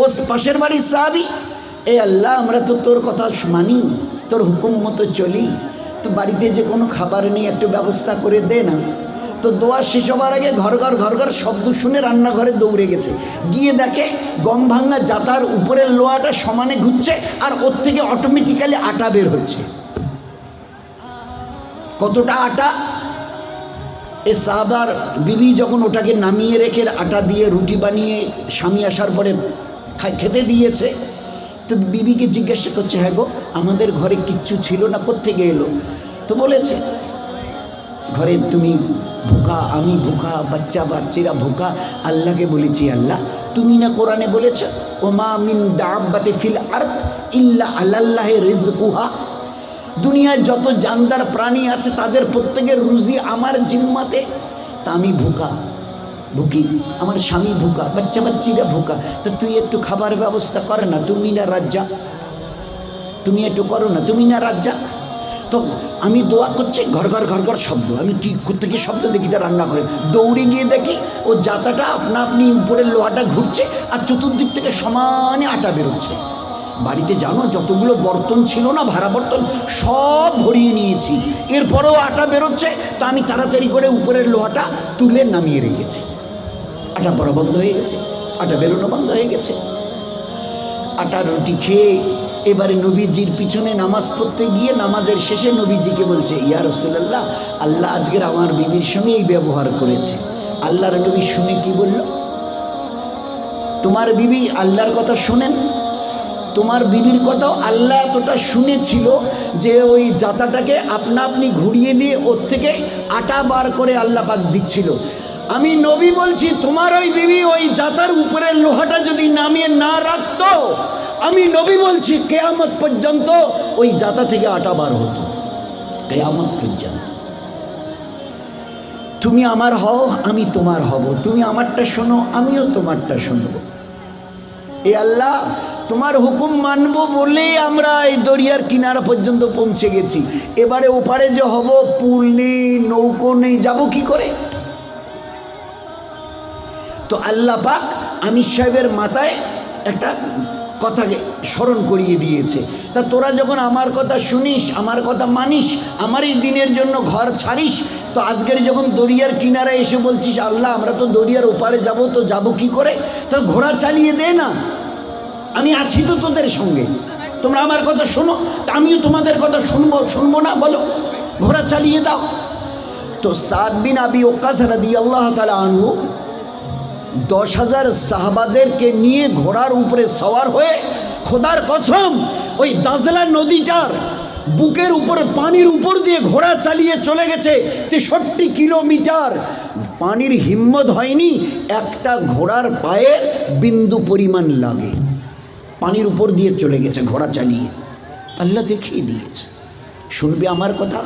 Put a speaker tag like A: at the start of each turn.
A: ও পাশের বাড়ির সাহাবি, এ আল্লাহ, আমরা তো তোর কথা মানি, তোর হুকুম মতো চলি। তো বাড়িতে যে কোনো খাবার নেই, একটু ব্যবস্থা করে দে না। তো দোয়া শেষ হবার আগে ঘর ঘর ঘর ঘর শব্দ শুনে রান্নাঘরে দৌড়ে গেছে। গিয়ে দেখে গম ভাঙা জাতার উপরের লোহাটা সমানে ঘুরছে আর ওর থেকে অটোমেটিক্যালি আটা বের হচ্ছে। কতটা আটা? এ সাহাবার বিবি যখন ওটাকে নামিয়ে রেখে আটা দিয়ে রুটি বানিয়ে স্বামী আসার পরে খা- খেতে দিয়েছে। তো বিবিকে জিজ্ঞাসা করছে হ্যাঁ গো, আমাদের ঘরে কিচ্ছু ছিল না, কোত্থেকে এলো? তো বলেছে, ঘরে তুমি ভুকা, আমি ভুকা, বাচ্চা বাচ্চারা ভুকা, আল্লাহকে বলেছি, আল্লাহ, তুমি না কোরআনে বলেছ ও মা মিন দাব্বাতে ফিল আর্থ ইল্লা আল্লাহে রিজকুহা দুনিয়ায় যত জানদার প্রাণী আছে, তাদের প্রত্যেকের রুজি আমার জিম্মাতে, তা আমি ভুকা। ভুকি, আমার স্বামী ভুকা বাচ্চা বাচ্চিরা ভুকা, তা তুই একটু খাবার ব্যবস্থা করে না, তুমি না রাজ্জা। তুমি একটু করো না, তুমি না রাজ্জা। তো আমি দোয়া করছি, ঘর ঘর ঘর ঘর শব্দ, আমি কি থেকে শব্দ দেখি তা রান্না করে দৌড়ে গিয়ে দেখি, ও জাতাটা আপনা আপনি উপরের লোহাটা ঘুরছে, আর চতুর্দিক থেকে সমানে আটা বেরোচ্ছে। বাড়িতে জানো, যতগুলো বর্তন ছিল না, ভাড়া বর্তন, সব ভরিয়ে নিয়েছি। এরপরেও আটা বেরোচ্ছে, তো আমি তাড়াতাড়ি করে উপরের লোহাটা তুলে নামিয়ে রেখেছি। আটা পড়া বন্ধ হয়ে গেছে, আটা বেরোনো বন্ধ হয়ে গেছে। আটার রুটি খেয়ে এবারে নবীজির পিছনে নামাজ পড়তে গিয়ে নামাজের শেষে নবীজিকে বলছে, ইয়া রসুল্লাহ আল্লাহ আজকের আমার বিবির সঙ্গে এই ব্যবহার করেছে। আল্লাহর নবী শুনে কি বলল? তোমার বিবি আল্লাহর কথা শোনেন? তোমার বিবির কথাও আল্লাহ এতটা শুনেছিল যে ওই জাতাটাকে আপনা আপনি ঘুরিয়ে দিয়ে ওর থেকে আটা বার করে আল্লাহ পাক দিচ্ছিল। আমি নবী বলছি, তোমার ওই বিবি ওই জাতার উপরের লোহাটা যদি নামিয়ে না রাখতো, আমি নবী বলছি, কেয়ামত পর্যন্ত ওই জাতা থেকে আটা বার হতো। কেয়ামত পর্যন্ত। তুমি আমার হও, আমি তোমার হব। তুমি আমারটা শোনো, আমিও তোমারটা শুনব। এ আল্লাহ, তোমার হুকুম মানব বলেই আমরা এই দরিয়ার কিনারা পর্যন্ত পৌঁছে গেছি। এবারে ওপারে যে হব, পুল নেই, নৌকো নেই, যাব কি করে? তো আল্লাহ পাক আমির সাহেবের মাথায় একটা কথাকে স্মরণ করিয়ে দিয়েছে। তা তোরা যখন আমার কথা শুনিস, আমার কথা মানিস আমার এই দিনের জন্য ঘর ছাড়িস, তো আজকের যখন দরিয়ার কিনারায় এসে বলছিস, আল্লাহ, আমরা তো দরিয়ার ওপারে যাব, তো যাব কি করে? তো ঘোড়া চালিয়ে দে না। আমি আছি তো তোদের সঙ্গে। তোমরা আমার কথা শোনো আমিও তোমাদের কথা শুনব শুনব না, বলো। ঘোড়া চালিয়ে দাও। তো সাদ বিন আবি ওকাস রাদি আল্লাহ তালা আনহু দশ হাজার সাহাবাদেরকে নিয়ে ঘোড়ার উপরে সওয়ার হয়ে খোদার কসম, ওই দাজলা নদীটার বুকের উপর, পানির উপর দিয়ে ঘোড়া চালিয়ে চলে গেছে। তেষট্টি কিলোমিটার। পানির হিম্মত হয়নি, একটা ঘোড়ার পায়ে বিন্দু পরিমাণ লাগে। পানির উপর দিয়ে চলে গেছে ঘোড়া চালিয়ে। আল্লাহ দেখিয়ে দিয়েছে। শুনবে আমার কথা?